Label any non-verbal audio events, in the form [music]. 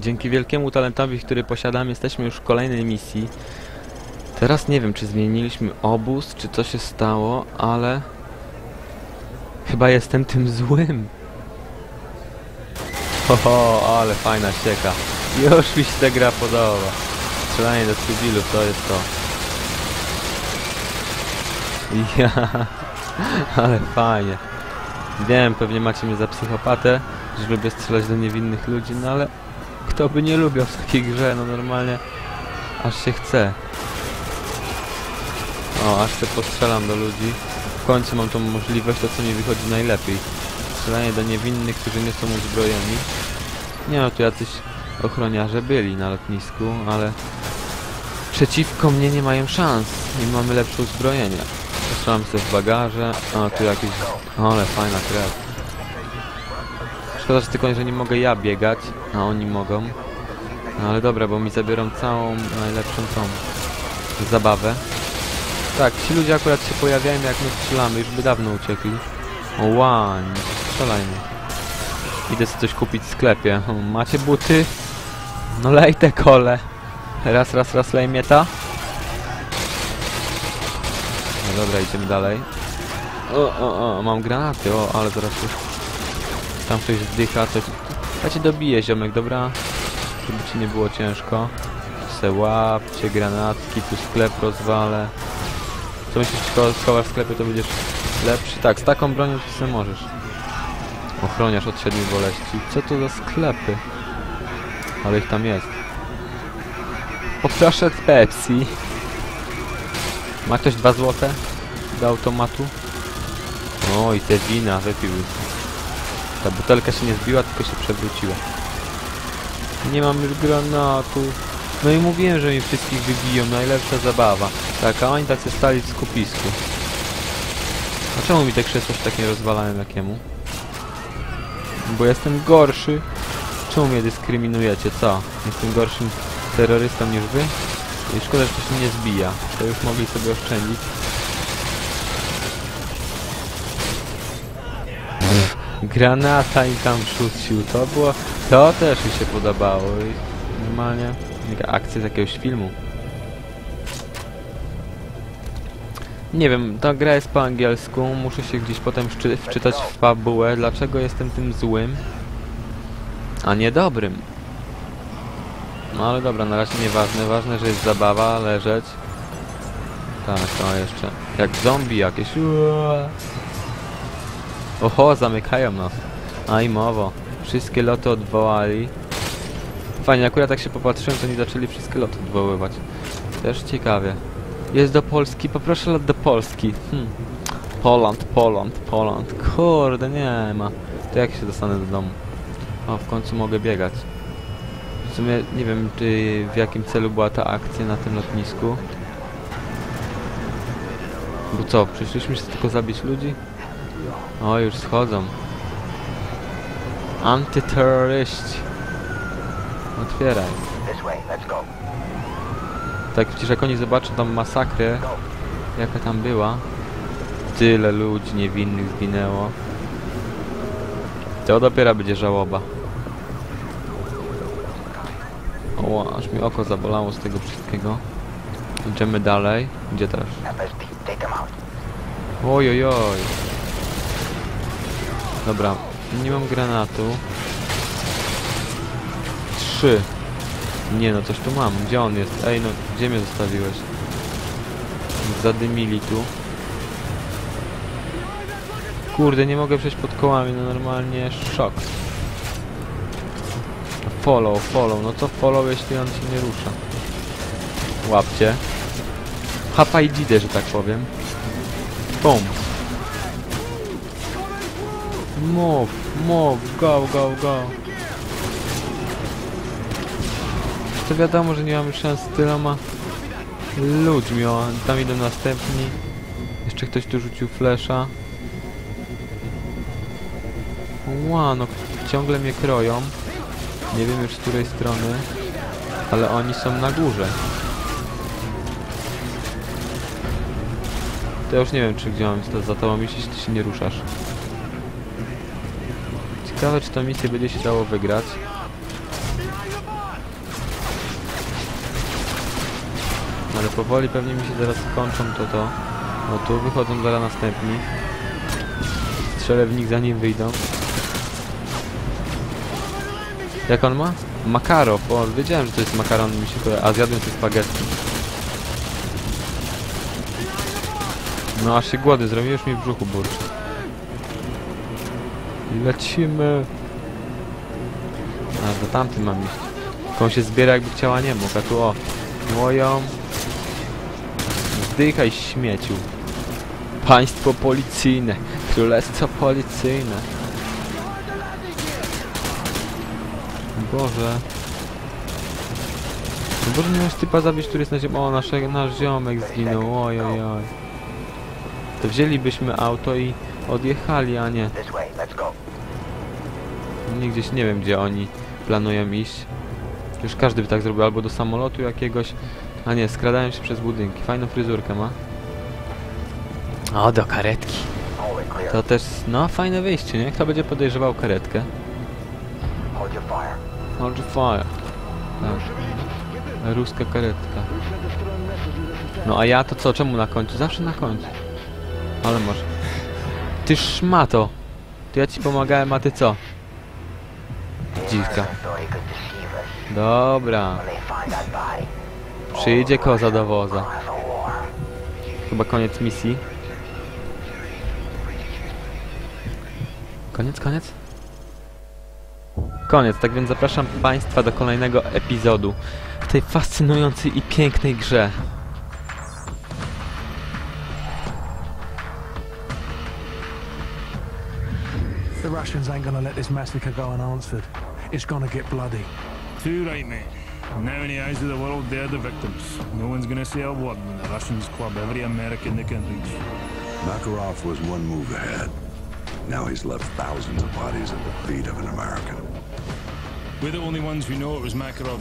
Dzięki wielkiemu talentowi, który posiadam, jesteśmy już w kolejnej misji. Teraz nie wiem, czy zmieniliśmy obóz, czy co się stało, ale... Chyba jestem tym złym. Oho, ale fajna ścieka. Już mi się ta gra podoba. Strzelanie do cywilów, to jest to. Ja, [laughs] ale fajnie. Wiem, pewnie macie mnie za psychopatę, że lubię strzelać do niewinnych ludzi, no ale kto by nie lubił w takiej grze, no normalnie aż się chce. O, aż się postrzelam do ludzi. W końcu mam tą możliwość, to co mi wychodzi najlepiej. Strzelanie do niewinnych, którzy nie są uzbrojeni. Nie no, tu jacyś ochroniarze byli na lotnisku, ale przeciwko mnie nie mają szans i mamy lepsze uzbrojenie. Strzelam sobie w bagaże, a tu jakieś... Ale fajna krew. Szkoda, że tylko, że nie mogę ja biegać, a oni mogą. No ale dobra, bo mi zabiorą całą najlepszą tą zabawę. Tak, ci ludzie akurat się pojawiają jak my strzelamy, już by dawno uciekli. Łań, strzelajmy. Idę sobie coś kupić w sklepie. Macie buty? No lej te kole. Raz, raz, raz lej mnie ta. No dobra, idziemy dalej. O, o, o, mam granaty, o, ale zaraz już... Tam ktoś zdycha, to... Ja cię dobiję, ziomek, dobra? Żeby ci nie było ciężko. Se łapcie granatki, tu sklep rozwalę. Co myślisz, schowasz w sklepie, to będziesz lepszy? Tak, z taką bronią to sobie możesz. Ochroniarz od siedmiu boleści. Co to za sklepy? Ale ich tam jest. Poproszę Pepsi. Ma ktoś dwa złote? Do automatu? O, i te wina wypił. Ta butelka się nie zbiła, tylko się przewróciła. Nie mam już granatu. No i mówiłem, że mi wszystkich wybiją. Najlepsza zabawa. Tak, a oni się stali w skupisku. A czemu mi te krzesła się tak nie rozwalają jakiemu? Bo jestem gorszy. Czemu mnie dyskryminujecie? Co? Jestem gorszym terrorystą niż wy? I szkoda, że to się nie zbija. To już mogli sobie oszczędzić. Granata i tam rzucił. To było... To też mi się podobało. I normalnie... Jaka akcja z jakiegoś filmu. Nie wiem, ta gra jest po angielsku. Muszę się gdzieś potem wczy wczytać w fabułę. Dlaczego jestem tym złym? A nie dobrym. No ale dobra, na razie nieważne. Ważne, że jest zabawa, leżeć. Tak, to jeszcze. Jak zombie jakieś. Oho, zamykają nas. Aj mowo. Wszystkie loty odwołali. Fajnie, akurat tak się popatrzyłem, to oni zaczęli wszystkie loty odwoływać. Też ciekawie. Jest do Polski, poproszę lot do Polski. Hm. Poland, Poland, Poland. Kurde, nie ma. To jak się dostanę do domu? O, w końcu mogę biegać. W sumie nie wiem, czy w jakim celu była ta akcja na tym lotnisku. Bo co, przyszliśmy się tylko zabić ludzi? O, już schodzą. Antyterroryści. Otwieraj. Tak, przecież jak oni zobaczą tam masakrę, jaka tam była, tyle ludzi niewinnych zginęło, to dopiero będzie żałoba. O, aż mi oko zabolało z tego wszystkiego. Idziemy dalej. Gdzie teraz? FSP, take them out. Oj, oj, oj. Dobra, nie mam granatu. Trzy. Nie no, coś tu mam. Gdzie on jest? Ej no, gdzie mnie zostawiłeś? Zadymili tu. Kurde, nie mogę przejść pod kołami, no normalnie szok. Follow, follow, no to follow, jeśli on się nie rusza. Łapcie. Hapa i że tak powiem. Bum. Move, move, go, go, go. To wiadomo, że nie mamy szans z tyloma ludźmi, o, tam idą następni. Jeszcze ktoś tu rzucił flesza. Ła, no ciągle mnie kroją. Nie wiem już z której strony, ale oni są na górze. To ja już nie wiem, czy gdzie mam za tobą iść, jeśli ty się nie ruszasz. Ciekawe czy tą misję będzie się dało wygrać. Ale powoli pewnie mi się zaraz skończą to to. No tu wychodzą zaraz następni. Strzelę w nich zanim wyjdą. Jak on ma? Makarow. O, wiedziałem, że to jest makaron mi się kojarzy. A zjadłem te spaghetti. No aż się głody zrobił, już mi w brzuchu burczy. Lecimy. A, za tamtym mam iść. Tylko on się zbiera jakby chciała nie mógł, a tu o. Moją. Zdychaj śmieciu. Państwo policyjne. Królestwo policyjne. Boże. No Boże, nie możesz typa zabić, który jest na ziemi. O, nasze, nasz ziomek zginął. Oj, oj, oj. To wzięlibyśmy auto i odjechali, a nie. This way. Let's go. Nie gdzieś nie wiem gdzie oni planują iść. Już każdy by tak zrobił, albo do samolotu jakiegoś. A nie, skradają się przez budynki. Fajną fryzurkę ma. O, do karetki. To też, no, fajne wyjście, nie? Kto będzie podejrzewał karetkę? Hold your fire. Hold your fire. Tak. Ruska karetka. No a ja to co? Czemu na końcu? Zawsze na końcu. Ale może. Ty szmato! To ja ci pomagałem, a ty co? Dziwka. Dobra. Przyjdzie koza do woza. Chyba koniec misji. Koniec, koniec? Koniec, tak więc zapraszam Państwa do kolejnego epizodu w tej fascynującej i pięknej grze. The Russians ain't gonna let this massacre go unanswered. It's gonna get bloody. Too right, mate. Now in the eyes of the world, they're the victims. No one's gonna say a word when the Russians club every American they can reach. Makarov was one move ahead. Now he's left thousands of bodies at the feet of an American. We're the only ones who know it was Makarov